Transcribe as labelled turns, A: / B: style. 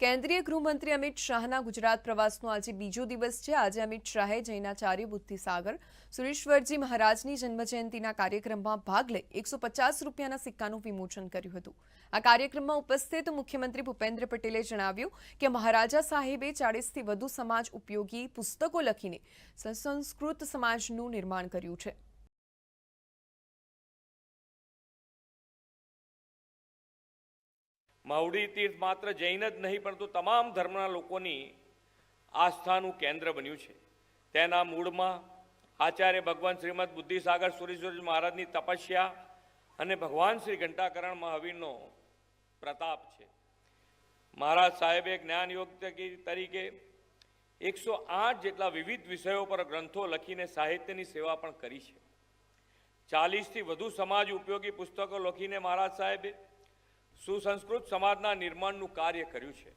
A: કેન્દ્રીય ગૃહમંત્રી અમિત શાહના ગુજરાત પ્રવાસનો આજે બીજો દિવસ છે. આજે અમિત શાહે જૈનાચાર્ય બુદ્ધિસાગર, સુરેશ્વરજી મહારાજની જન્મજયંતિના કાર્યક્રમમાં ભાગ લઈ એકસો પચાસ રૂપિયાના સિક્કાનું વિમોચન કર્યું હતું. આ કાર્યક્રમમાં ઉપસ્થિત મુખ્યમંત્રી ભૂપેન્દ્ર પટેલે જણાવ્યું કે મહારાજા સાહેબે ચાળીસથી વધુ સમાજ ઉપયોગી પુસ્તકો લખીને સંસ્કૃત સમાજનું નિર્માણ કર્યું છે.
B: માવડી તીર્થ માત્ર જૈન જ નહીં, પરંતુ તમામ ધર્મના લોકોની આસ્થાનું કેન્દ્ર બન્યું છે. તેના મૂળમાં આચાર્ય ભગવાન શ્રીમદ બુદ્ધિસાગર સુરેશ્વરજી મહારાજની તપસ્યા અને ભગવાન શ્રી ઘંટાકરણ મહાવીરનો પ્રતાપ છે. મહારાજ સાહેબે જ્ઞાન યોગ તરીકે એકસો આઠ જેટલા વિવિધ વિષયો પર ગ્રંથો લખીને સાહિત્યની સેવા પણ કરી છે. ચાલીસથી વધુ સમાજ ઉપયોગી પુસ્તકો લખીને મહારાજ સાહેબે સુસંસ્કૃત સમાજના નિર્માણનું કાર્ય કર્યું છે.